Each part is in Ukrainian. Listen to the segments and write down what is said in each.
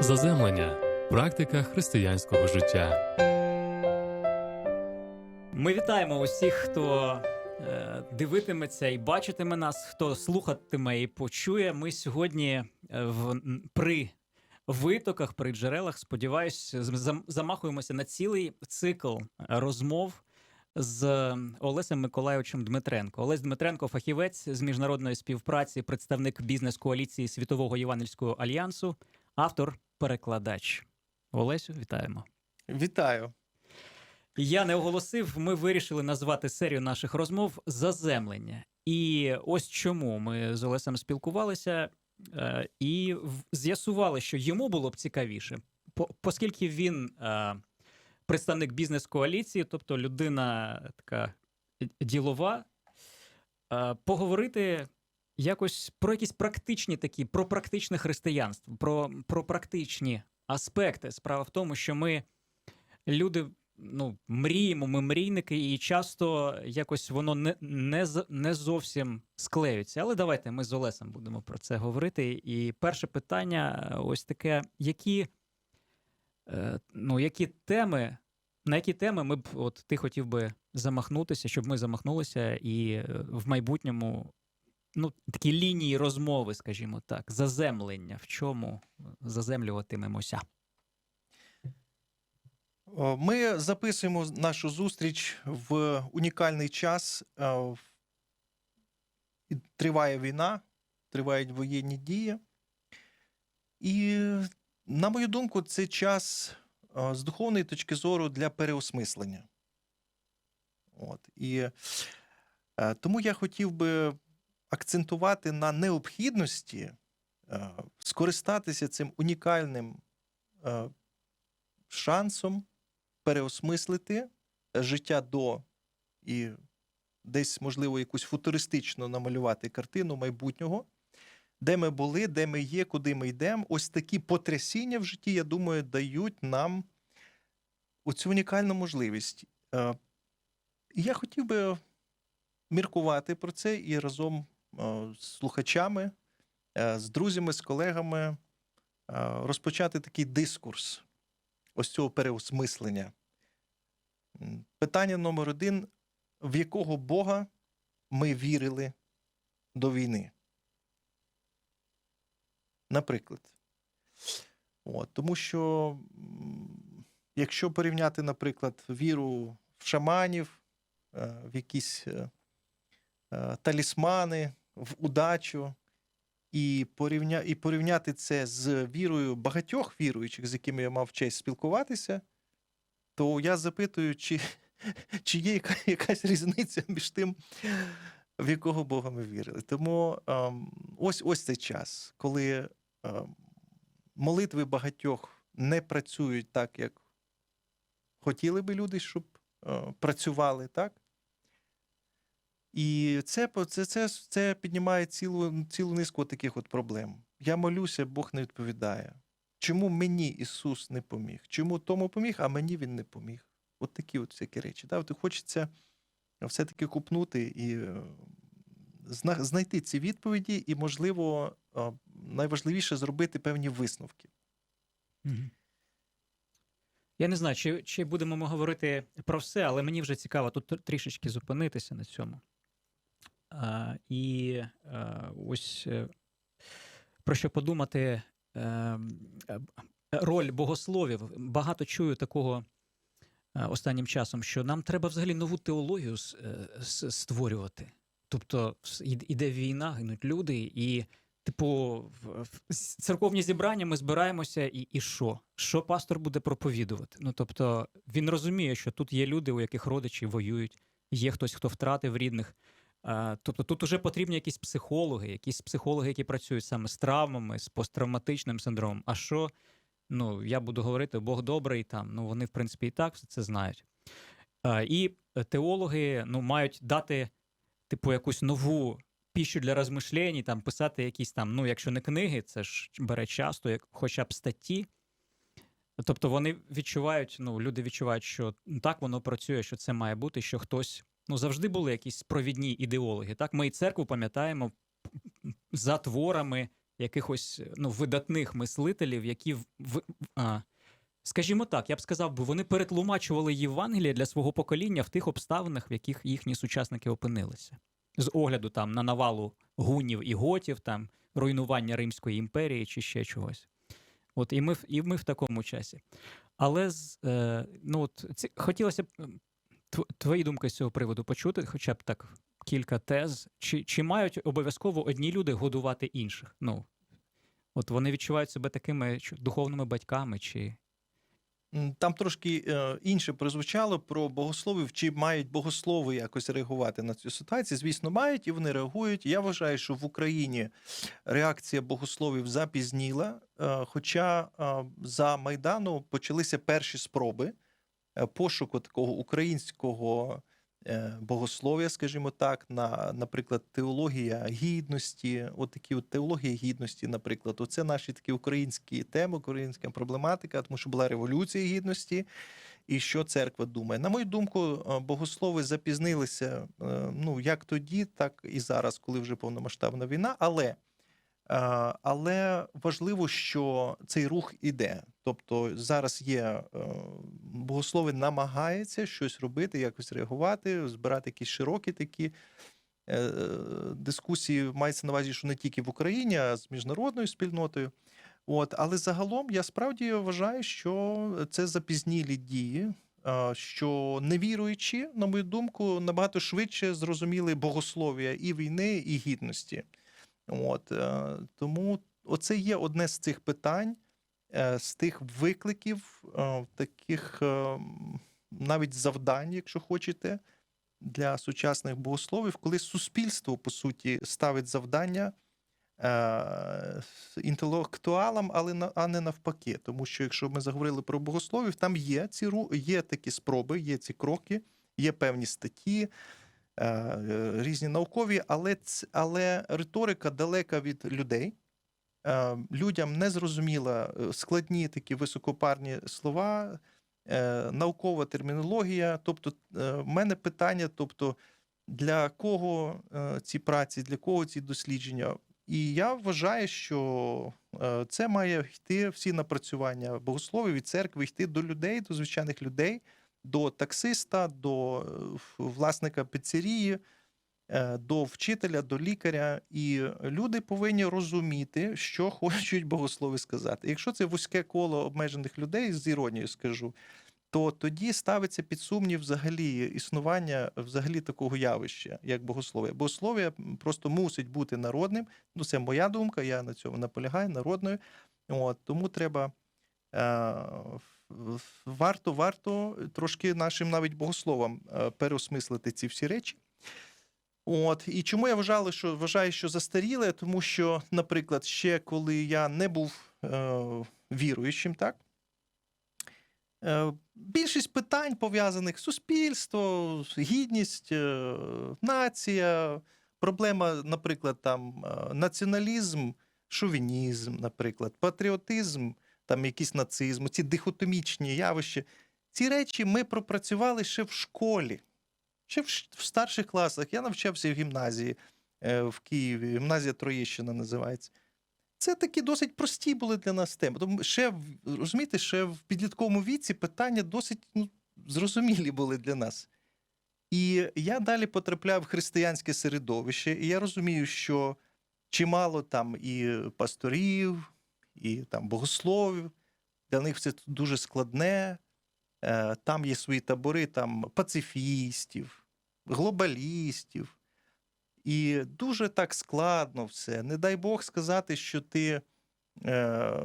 Заземлення практика християнського життя. Ми вітаємо усіх, хто е, дивитиметься і бачитиме нас, хто слухатиме і почує. Ми сьогодні е, в, при витоках, при джерелах, сподіваюсь, замахуємося на цілий цикл розмов з Олесем Миколайовичем Дмитренко. Олесь Дмитренко, фахівець з міжнародної співпраці, представник бізнес-коаліції Світового Євангельського альянсу, автор, перекладач. Олесю, вітаємо. Вітаю. Я не оголосив, ми вирішили назвати серію наших розмов заземлення. І ось чому ми з Олесем спілкувалися е, і з'ясували, що йому було б цікавіше, по- оскільки він е, представник бізнес-коаліції, тобто людина така ділова, е, поговорити якось про якісь практичні такі, про практичне християнство, про, про практичні аспекти. Справа в тому, що ми люди ну, мріємо, ми мрійники, і часто якось воно не, не, не зовсім склеюється. Але давайте ми з Олесем будемо про це говорити. І перше питання: ось таке: які, е, ну, які теми, на які теми ми б, от ти хотів би замахнутися, щоб ми замахнулися, і е, в майбутньому. Ну, такі лінії розмови, скажімо так, заземлення, в чому заземлюватимемося. Ми записуємо нашу зустріч в унікальний час. Е, Триває війна, тривають воєнні дії. І, на мою думку, це час е, з духовної точки зору для переосмислення. От. І е, тому я хотів би акцентувати на необхідності е, скористатися цим унікальним е, шансом переосмислити життя до і десь, можливо, якусь футуристично намалювати картину майбутнього, де ми були, де ми є, куди ми йдемо. Ось такі потрясіння в житті, я думаю, дають нам оцю унікальну можливість. Е, я хотів би міркувати про це і разом е, з слухачами, е, з друзями, з колегами е, розпочати такий дискурс ось цього переосмислення. Питання номер один: в якого Бога ми вірили до війни? Наприклад. От, тому що, якщо порівняти, наприклад, віру в шаманів, е, в якісь е, е, талісмани, в удачу, і, порівня... і порівняти це з вірою багатьох віруючих, з якими я мав честь спілкуватися, то я запитую, чи, чи є яка... якась різниця між тим, в якого Бога ми вірили. Тому ем, ось ось цей час, коли ем, молитви багатьох не працюють так, як хотіли би люди, щоб е, працювали, так? І це, це, це, це піднімає цілу, цілу низку таких от проблем. Я молюся, Бог не відповідає. Чому мені Ісус не поміг? Чому тому поміг, а мені Він не поміг? От такі от всякі речі. Да? От хочеться все-таки купнути і е, знайти ці відповіді, і, можливо, е, найважливіше зробити певні висновки. Я не знаю, чи, чи будемо ми говорити про все, але мені вже цікаво тут трішечки зупинитися на цьому. І ось е, про що подумати е, е, роль богословів. Багато чую такого е, останнім часом, що нам треба взагалі нову теологію е, створювати. Тобто іде війна, гинуть люди, і Типу, церковні зібрання ми збираємося, і, і що? Що пастор буде проповідувати? Ну тобто він розуміє, що тут є люди, у яких родичі воюють, є хтось, хто втратив рідних. Тобто тут уже потрібні якісь психологи, якісь психологи, які працюють саме з травмами, з посттравматичним синдромом. А що? Ну, я буду говорити, Бог добрий там. Ну вони, в принципі, і так все це знають. І теологи ну, мають дати, типу, якусь нову піщу для розмишлень, там писати якісь там, ну, якщо не книги, це ж бере часто, як хоча б статті. Тобто вони відчувають, ну, люди відчувають, що так воно працює, що це має бути, що хтось. Ну, завжди були якісь провідні ідеологи. Так, ми і церкву пам'ятаємо за творами якихось ну, видатних мислителів, які в, а, скажімо так, я б сказав, би, вони перетлумачували Євангеліє для свого покоління в тих обставинах, в яких їхні сучасники опинилися. З огляду там на навалу гунів і готів, там руйнування Римської імперії чи ще чогось. От і ми, і ми в такому часі. Але е, ну, от, ці, хотілося б твої думки з цього приводу почути, хоча б так кілька тез. Чи, чи мають обов'язково одні люди годувати інших? Ну, от вони відчувають себе такими духовними батьками, чи Там трошки е, інше прозвучало про богословів, чи мають богослови якось реагувати на цю ситуацію. Звісно, мають і вони реагують. Я вважаю, що в Україні реакція богословів запізніла. е, Хоча е, за Майдану почалися перші спроби пошуку такого українського е, богослов'я, скажімо так, на, наприклад, теологія гідності, от такі от теологія гідності, наприклад, оце наші такі українські теми, українська проблематика, тому що була революція гідності. І що церква думає? На мою думку, е, богослови запізнилися е, ну як тоді, так і зараз, коли вже повномасштабна війна. Але, е, але важливо, що цей рух іде. Тобто зараз є е, богослови намагаються щось робити, якось реагувати, збирати якісь широкі такі е, дискусії. Мається на увазі, що не тільки в Україні, а з міжнародною спільнотою. От, але загалом я справді вважаю, що це запізнілі дії. Що невіруючі, на мою думку, набагато швидше зрозуміли богослов'я і війни, і гідності. От е, тому оце є одне з цих питань, е, з тих викликів, е, таких навіть завдань, якщо хочете, для сучасних богословів, коли суспільство по суті ставить завдання інтелектуалам, але а не навпаки. Тому що якщо ми заговорили про богословів, там є ці є такі спроби, є ці кроки, є певні статті. Е, Різні наукові, але, але риторика далека від людей. Е, Людям не зрозуміла е, складні такі високопарні слова, наукова термінологія. Тобто, в мене питання: тобто, для кого ці праці, для кого ці дослідження? І я вважаю, що це має йти всі напрацювання богословів і церкви, йти до людей, до звичайних людей, до таксиста, до е, власника піцерії, е, до вчителя, до лікаря. І люди повинні розуміти, що хочуть богослови сказати. Якщо це вузьке коло обмежених людей, з іронією скажу, то тоді ставиться під сумнів взагалі існування взагалі такого явища, як богослов'я. Богослов'я просто мусить бути народним. Ну, це моя думка, я на цьому наполягаю, народною. От, тому треба. Е, варто, варто трошки нашим навіть богословам е, переосмислити ці всі речі. От і чому я вважаю, що вважаю, що застаріле, тому що, наприклад, ще коли я не був е, віруючим, так е, більшість питань пов'язаних суспільство, гідність, е, нація, проблема, наприклад, там е, націоналізм, шовінізм, наприклад, патріотизм, там якийсь нацизм, ці дихотомічні явища. Ці речі ми пропрацювали ще в школі. Ще в, старших класах я навчався в гімназії е, в Києві, гімназія Троєщина називається. Це такі досить прості були для нас теми. Тому ще розумієте, ще в підлітковому віці питання досить ну, зрозумілі були для нас. І я далі потрапляв в християнське середовище, і я розумію, що чимало там і пасторів, і там богословів, для них це дуже складне. Е, Там є свої табори, там пацифістів, глобалістів. І дуже так складно все. Не дай Бог сказати, що ти, е,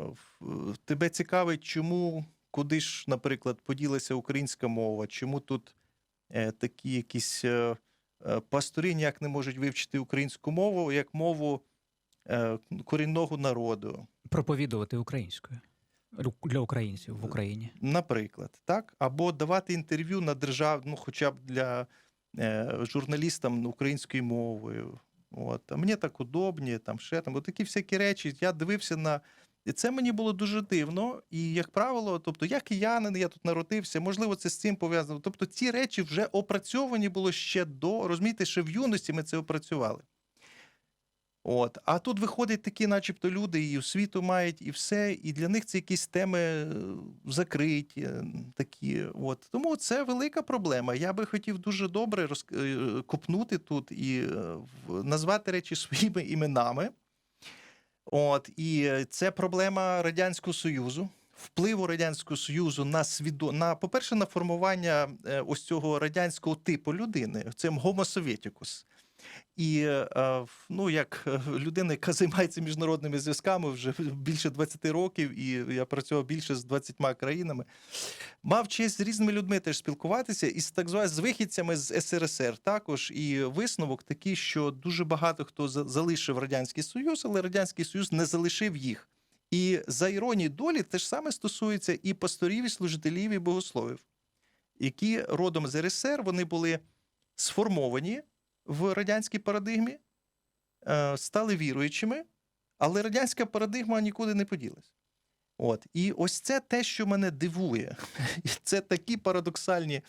тебе цікавить, чому, куди ж, наприклад, поділася українська мова, чому тут е, такі якісь пастори ніяк не можуть вивчити українську мову як мову корінного народу. проповідувати українською для українців в Україні. Наприклад, так? Або давати інтерв'ю на держав, ну, хоча б для е, журналістам українською мовою. От. А мені так удобні, там ще там. От такі всякі речі. Я дивився на. І це мені було дуже дивно. І, як правило, тобто, я киянин, я тут народився, можливо, це з цим пов'язано. Тобто, ці речі вже опрацьовані було ще до, розумієте, ще в юності ми це опрацювали. От. А тут виходять такі, начебто, люди і освіту мають, і все, і для них це якісь теми е, закриті. е, Такі. От. Тому це велика проблема. Я би хотів дуже добре роз... е, копнути тут і назвати речі своїми іменами. От. І це проблема Радянського Союзу. Впливу Радянського Союзу на свідо... на, по-перше, на формування ось цього радянського типу людини, Homo Sovieticus. І е, ну, як е, людина, яка займається міжнародними зв'язками вже більше 20 років, і я працював більше з 20 країнами, мав честь з різними людьми теж спілкуватися і з так званими з вихідцями з СРСР також. І висновок такий, що дуже багато хто залишив Радянський Союз, але Радянський Союз не залишив їх. І за іронією долі те ж саме стосується і пасторів, і служителів, і богословів, які родом з РСР, вони були сформовані в радянській парадигмі, е, стали віруючими, але радянська парадигма нікуди не поділась. От. І ось це те, що мене дивує. І Це такі парадоксальні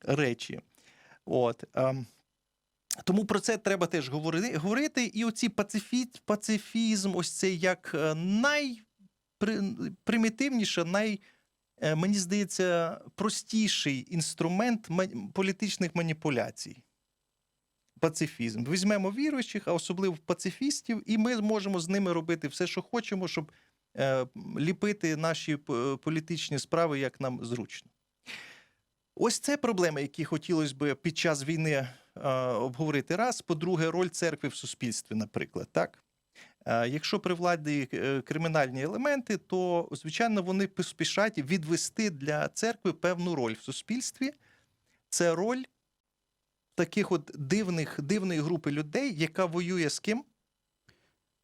речі. От. ем, Тому про це треба теж говорити. І оці пацифі... пацифізм, ось це як найпримітивніше, най, е, мені здається, простіший інструмент політичних маніпуляцій. Пацифізм. Візьмемо віруючих, а особливо пацифістів, і ми зможемо з ними робити все, що хочемо, щоб е, ліпити наші політичні справи, як нам зручно. Ось це проблеми, які хотілося б під час війни е, обговорити раз. По-друге, роль церкви в суспільстві, наприклад. Так? Е, Якщо при владі е, кримінальні елементи, то звичайно вони поспішать відвести для церкви певну роль в суспільстві. Це роль таких от дивних, дивної групи людей, яка воює з ким?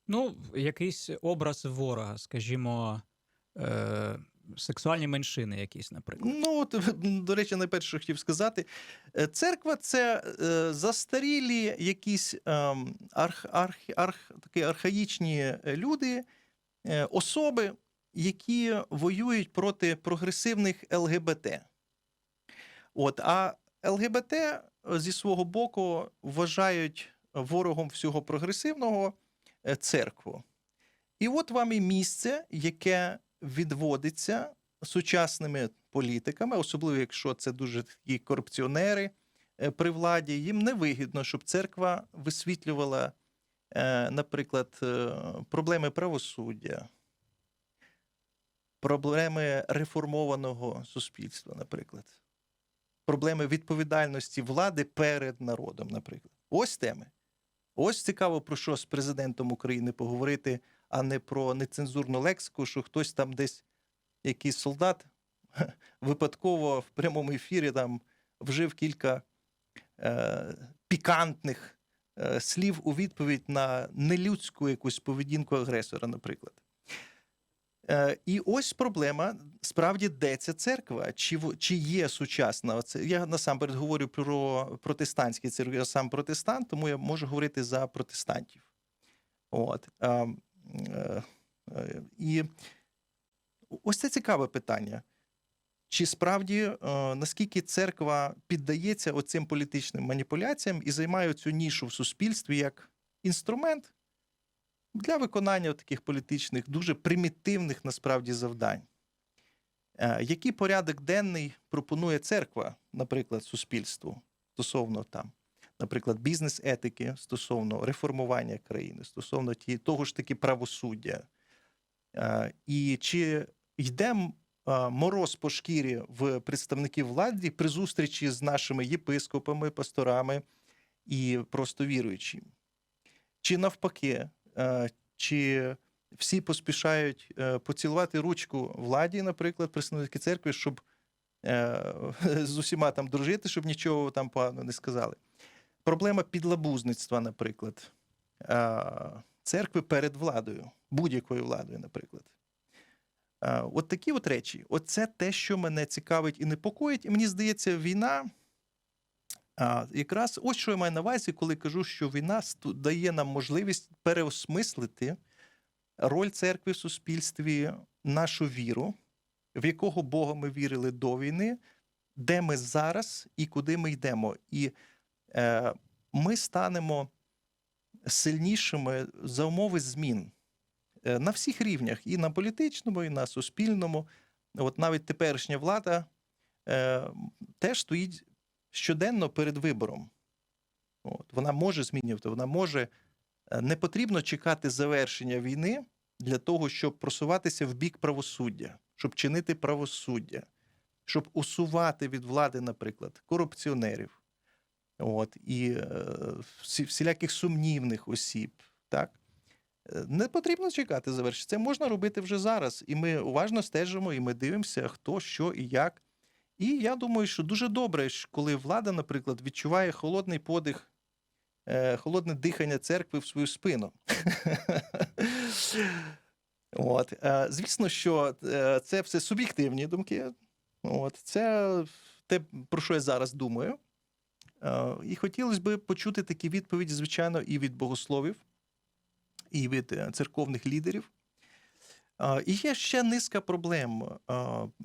Ну, якийсь образ ворога, скажімо, е, сексуальні меншини якісь, наприклад. Ну, от, до речі, найперше що хотів сказати. Е, Церква це е, застарілі якісь ем, арх, арх, арх, такі архаїчні люди, е, особи, які воюють проти прогресивних ЛГБТ. От, а ЛГБТ е, зі свого боку вважають ворогом всього прогресивного е, церкву. І от вам і місце, яке відводиться сучасними політиками, особливо якщо це дуже такі корупціонери е, при владі, їм невигідно, щоб церква висвітлювала, е, наприклад, е, проблеми правосуддя, проблеми реформованого суспільства, наприклад, проблеми відповідальності влади перед народом, наприклад. Ось теми. Ось цікаво про що з президентом України поговорити, а не про нецензурну лексику, що хтось там десь якийсь солдат випадково в прямому ефірі там вжив кілька е, пікантних е, слів у відповідь на нелюдську якусь поведінку агресора, наприклад. Е, і ось проблема: справді, де ця церква? Чи, чи є сучасна? Оце, я насамперед говорю про протестантські церкви, я сам протестант, тому я можу говорити за протестантів. От. Е, е, е, і ось це цікаве питання. Чи справді наскільки церква піддається оцим політичним маніпуляціям і займає цю нішу в суспільстві як інструмент для виконання таких політичних, дуже примітивних насправді завдань? Е, який порядок денний пропонує церква, наприклад, суспільству стосовно там, наприклад, бізнес-етики, стосовно реформування країни, стосовно ті, того ж таки правосуддя? Е, І чи йде мороз по шкірі в представників влади при зустрічі з нашими єпископами, пасторами і просто віруючими? Чи навпаки, е, чи всі поспішають е, поцілувати ручку владі, наприклад, представники церкви, щоб е, з усіма там дружити, щоб нічого там погано не сказали? Проблема підлабузництва, наприклад, е, церкви перед владою, будь-якою владою, наприклад. Е, От такі от речі. Оце те, що мене цікавить і непокоїть. І мені здається, війна. А, Якраз ось що я маю на увазі, коли кажу, що війна дає нам можливість переосмислити роль церкви в суспільстві, нашу віру, в якого Бога ми вірили до війни, де ми зараз і куди ми йдемо. І е, ми станемо сильнішими за умови змін Е, на всіх рівнях, і на політичному, і на суспільному. От навіть теперішня влада е, теж стоїть щоденно перед вибором. От, вона може змінювати, вона може. е, Не потрібно чекати завершення війни для того, щоб просуватися в бік правосуддя, щоб чинити правосуддя, щоб усувати від влади, наприклад, корупціонерів, от, і е, всіляких сумнівних осіб. Так? Е, Не потрібно чекати завершення. Це можна робити вже зараз. І ми уважно стежимо, і ми дивимося, хто, що і як. І я думаю, що дуже добре, коли влада, наприклад, відчуває холодний подих, е, холодне дихання церкви в свою спину. От. Е, Звісно, що е, це все суб'єктивні думки. От. Це те, про що я зараз думаю. І хотілося б почути такі відповіді, звичайно, і від богословів, і від церковних лідерів. І є ще низка проблем.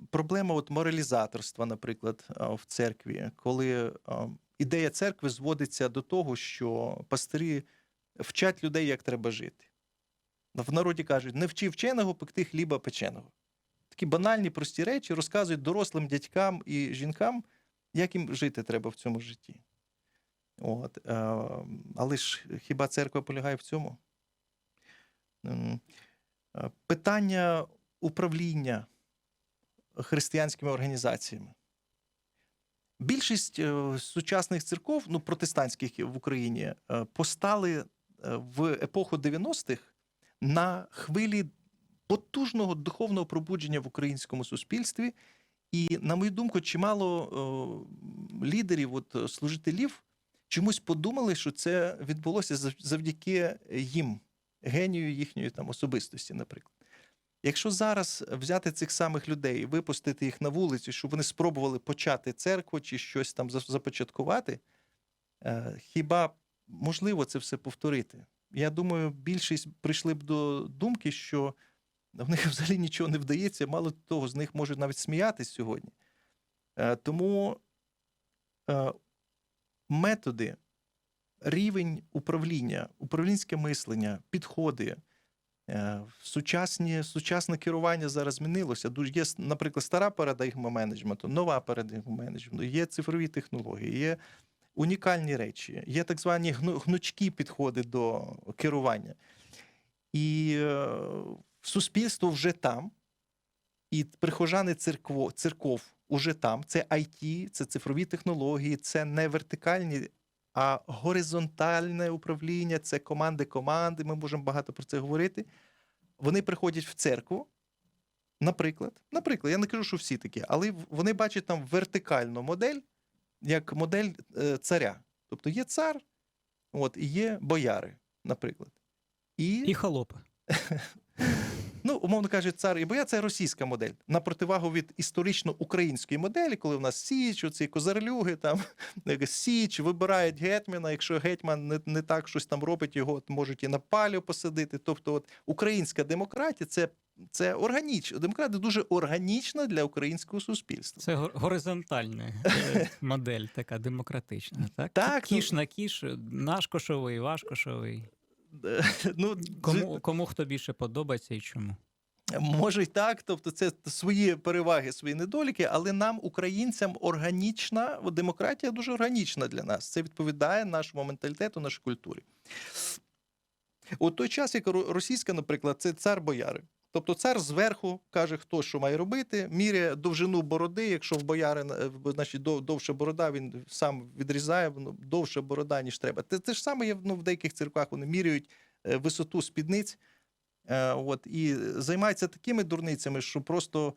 Проблема от моралізаторства, наприклад, в церкві, коли ідея церкви зводиться до того, що пастирі вчать людей, як треба жити. В народі кажуть, не вчи вченого пекти хліба печеного. Такі банальні, прості речі розказують дорослим дядькам і жінкам, як їм жити треба в цьому житті. От. е, Але ж хіба церква полягає в цьому? Е, Питання управління християнськими організаціями. Більшість е, сучасних церков, ну, протестантських в Україні, е, постали в епоху 90-х на хвилі потужного духовного пробудження в українському суспільстві. І, на мою думку, чимало лідерів, от, служителів, чомусь подумали, що це відбулося завдяки їм, генію їхньої там особистості, наприклад. Якщо зараз взяти цих самих людей, випустити їх на вулицю, щоб вони спробували почати церкву чи щось там започаткувати, е, хіба можливо це все повторити? Я думаю, більшість прийшли б до думки, що в них взагалі нічого не вдається, мало того, з них можуть навіть сміятись сьогодні. Е, Тому е, методи, рівень управління, управлінське мислення, підходи, е, сучасні, сучасне керування зараз змінилося. Дуже є, наприклад, стара парадигма менеджменту, нова парадигма менеджменту, є цифрові технології, є унікальні речі, є так звані гнучкі підходи до керування. І е, суспільство вже там, і прихожани церкво, церков уже там. Це IT, це цифрові технології, це не вертикальні, а горизонтальне управління, це команди команди. Ми можемо багато про це говорити. Вони приходять в церкву. Наприклад, наприклад, я не кажу, що всі такі, але вони бачать там вертикальну модель, як модель е, царя. Тобто є цар, от, і є бояри, наприклад. І холопи. Ну, умовно кажучи, цар і боя це російська модель. На противагу від історично-української моделі, коли в нас Січ, оці козарлюги, там Січ, вибирають гетьмана. Якщо гетьман не, не так щось там робить, його от можуть і на палю посадити. Тобто, от українська демократія це, це органічна. Демократія дуже органічна для українського суспільства. Це гор- горизонтальна е, модель, така демократична. Так, Так, кіш на кіш, наш кошовий, ваш кошовий. Ну, Кому, кому хто більше подобається і чому? Може й так, тобто це свої переваги, свої недоліки, але нам, українцям, органічна демократія дуже органічна для нас. Це відповідає нашому менталітету, нашій культурі. У той час, як російська, наприклад, це цар бояри. Тобто цар зверху каже, хто що має робити, міряє довжину бороди. Якщо в бояри е, значить, дов- довша борода, він сам відрізає довша борода, ніж треба. Те, те ж саме є ну, в деяких церквах. Вони міряють е, висоту спідниць. Е, От, і займаються такими дурницями, що просто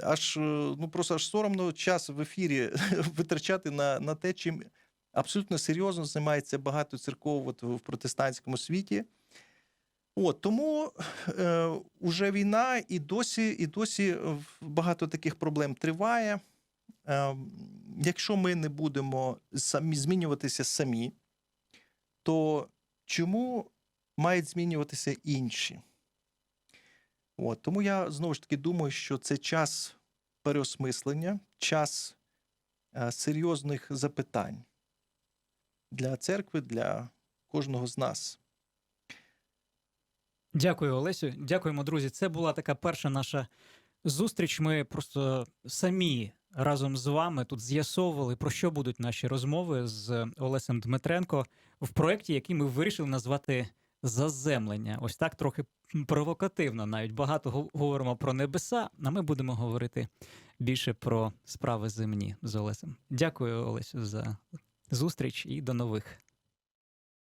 аж, ну, просто аж соромно час в ефірі витрачати на, на те, чим абсолютно серйозно займається багато церков от, в протестантському світі. От, тому е, уже війна і досі, і досі багато таких проблем триває. Е, якщо ми не будемо самі змінюватися самі, то чому мають змінюватися інші? От, тому я знову ж таки думаю, що це час переосмислення, час е, серйозних запитань для церкви, для кожного з нас. Дякую, Олесю. Дякуємо, друзі. Це була така перша наша зустріч. Ми просто самі разом з вами тут з'ясовували, про що будуть наші розмови з Олесем Дмитренко в проєкті, який ми вирішили назвати Заземлення. Ось так трохи провокативно. Навіть багато гов- говоримо про небеса, а ми будемо говорити більше про справи земні з Олесем. Дякую, Олесю, за зустріч і до нових